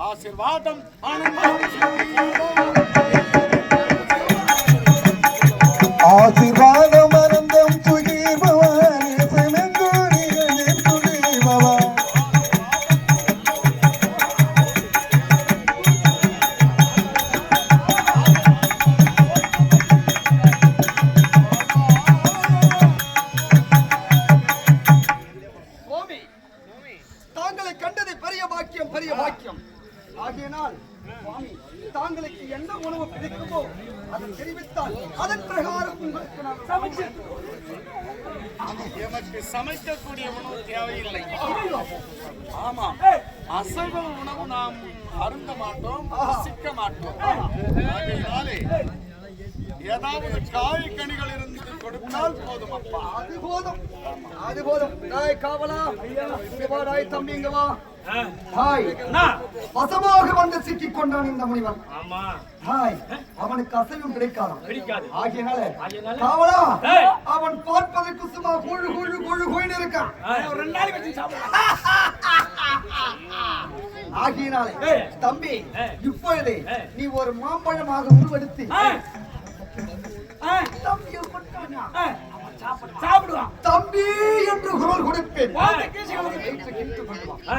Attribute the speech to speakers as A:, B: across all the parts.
A: आशीर्वाद आशीर्वाद
B: எமக்கு சமைக்கக்கூடிய உணவு தேவையில்லை. ஆமாம் அசைவ உணவு நாம் அருந்த மாட்டோம் சிக்க மாட்டோம். அதனாலே ஏதாவது காய் கனிகள் இருந்து கொடுத்தால் போதும் அப்பா.
A: அது போதும். அது போதும். நாய் காவலா. வா நாய் தம்பி இங்க வா. ஹாய். வசமாக வந்து சிக்கிக் கொண்டான் இந்த முனிவன்.
C: ஆமா.
A: ஹாய். அவனுக்கு அசைவம் கிடைக்காது. ஆகையினால? காவலா. அவன் பார்ப்பதற்கு சும்மா குழு குழு குழு குழுன்னு இருக்கான். ஆகையினாலே. தம்பி. இப்பொழுது. நீ ஒரு மாம்பழமாக உருவெடுத்து?
C: சாப்பிடுவான்
A: தம்பி என்று குரல் கொடுப்பேன்
C: வாங்க, கீசி கொடுங்க.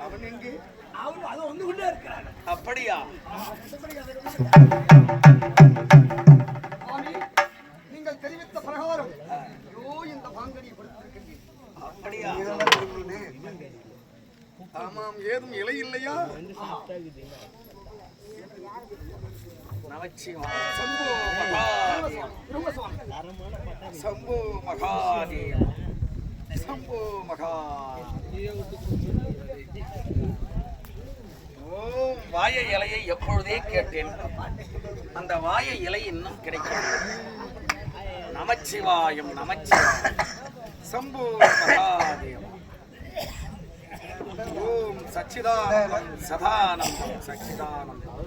B: அவன் எங்கே
C: அவன் அது வந்து இருக்கிறான்
B: அப்படியா
A: நீங்கள் தெரிவித்த பிரகாரம் ஐயோ இந்த
B: அப்படியா? ஆமாம் ஏதும் இலை இல்லையா? சம்போ மகாதேவ சம்போ மகா ஓம் வாய இலையை எப்பொழுதே கேட்டேன். அந்த வாய இலை இன்னும் கிடைக்கவில்லை. நமச்சிவாயம் நமச்சிவாயம். சம்போ மகாதேவ ஓம் சச்சிதானந்தம் சதானந்தம் சச்சிதானந்தம்.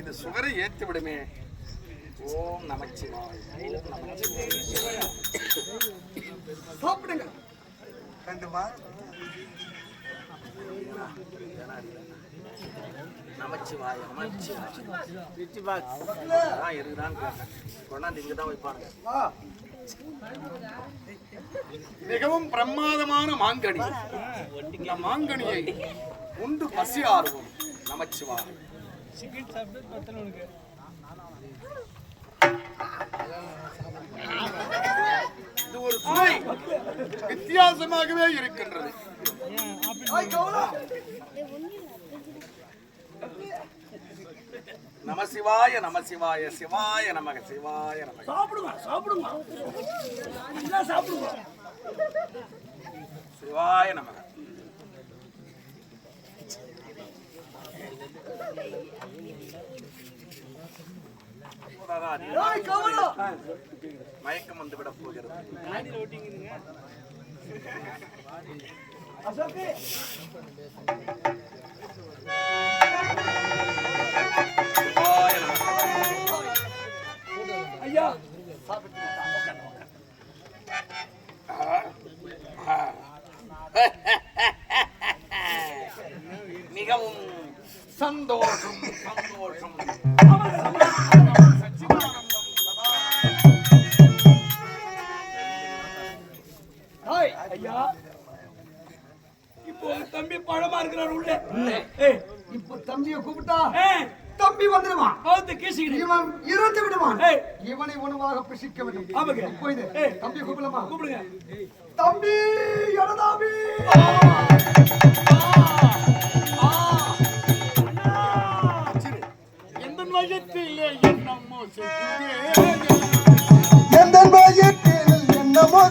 B: இது சுகரை ஏற்றி விடுமே. ஓம் நமச்சிவாய் ஓம் நமச்சிவாய்
A: சாப்பிடுங்க.
B: நமச்சிவாய் நமச்சிவாய் ஆ இருக்குதான்னு கேட்டேன். கொண்டாந்து இங்கே தான் வைப்பாங்க
A: வா.
B: மிகவும் பிரமாதமான மாங்கனி. இந்த மாங்கனியை உண்டு பசி ஆர்வம் நமச்சிவாய் இது ஒரு சுவை வித்தியாசமாகவே இருக்கின்றது.
A: ஹாய் கவலா
B: நமசிவாய நமசிவாய சிவாய நமக சிவாய நமக.
C: சாப்பிடுங்க சாப்பிடுங்க. நல்லா சாப்பிடுங்க.
B: சிவாய நமக. மயக்கம் வந்து விட போகிறது
C: ஐயா
B: மிகவும் சந்தோஷம் சந்தோஷம்.
C: இப்போ தம்பி பழமா இருக்கிறார் உள்ள.
A: இப்ப தம்பியை கூப்பிட்டா தம்பி வந்துடுவான்.
C: அவத்து கீசிக்கிட்டு
A: இவன் இறந்து விடுவான். இவனை உணவாக பிசிக்க வேண்டும்.
C: ஆமாங்க.
A: இப்போ இது. தம்பி கூப்பிடலாமா?
C: கூப்பிடுங்க.
A: தம்பி எனதாபி
C: எந்த மையத்திலே என்னமோ
D: எந்த வயிற்றில் என்னமோ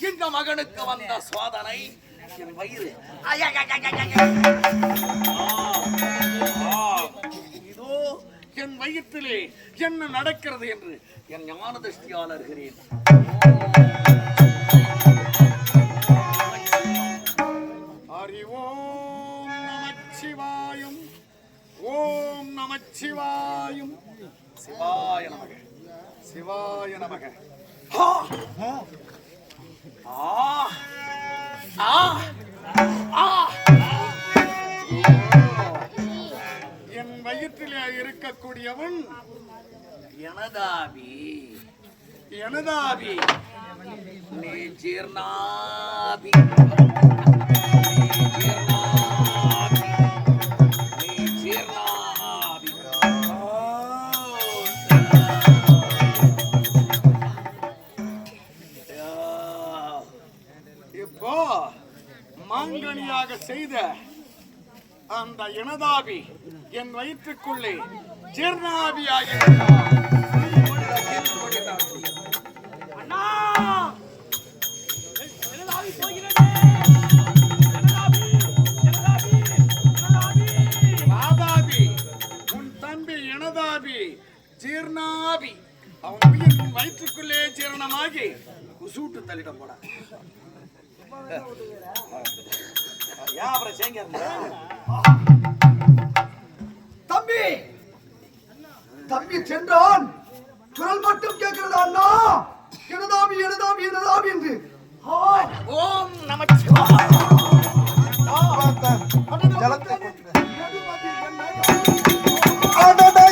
B: இந்த மகனுக்கு வந்த சோதனை? என் வயிறு. இதோ என் வயிற்றிலே என்ன நடக்கிறது என்று என் ஞான திருஷ்டியால் அறிகிறேன் ஓம் நமச்சிவாயும் ஓம் நமச்சிவாயும். சிவாய நமக. சிவாய நமக. என் வயிற்றிலே இருக்கக்கூடியவன் எனதாபி. எனதாபி. நீ ஜீர்ணாபி. இப்போ மாங்கனியாக செய்த அந்த இனதாபி என் வயிற்றுக்குள்ளே ஜீர்ணாபியாக
C: அண்ணா!
B: ஜீர்ணாபி. அவன் உயிர் வயிற்றுக்குள்ளே ஜீரணமாகி குசூட்டு தள்ளிடம் போட ஏன் அப்புறம் சேங்க
A: தம்பி தம்பி சென்றான். குரல் மட்டும் கேட்கிறது அண்ணா? எனதாபி எனதாபி எனதாபி என்று.
B: ஓம் நமச்சிவாய
D: ஜலத்தை அடடா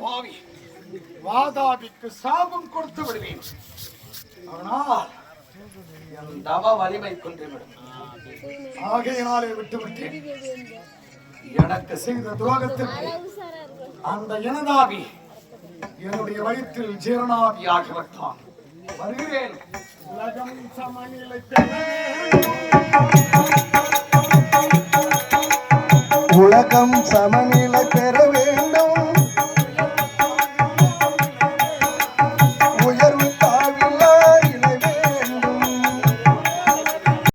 D: பாவி வாதாபிக்கு சாபம் கொடுத்து விடுவேன்.
A: ஆனால்
B: என் தவ வலிமை குன்றிவிடும். ஆகையினாலே விட்டுவிட்டேன். எனக்கு செய்த துரோகத்திற்கு அந்த இனதாவி என்னுடைய வயிற்றில் ஜீரணாவியாகிவிட்டான். வருகிறேன்.
E: உலகம் சமநிலை உலகம் சமநிலை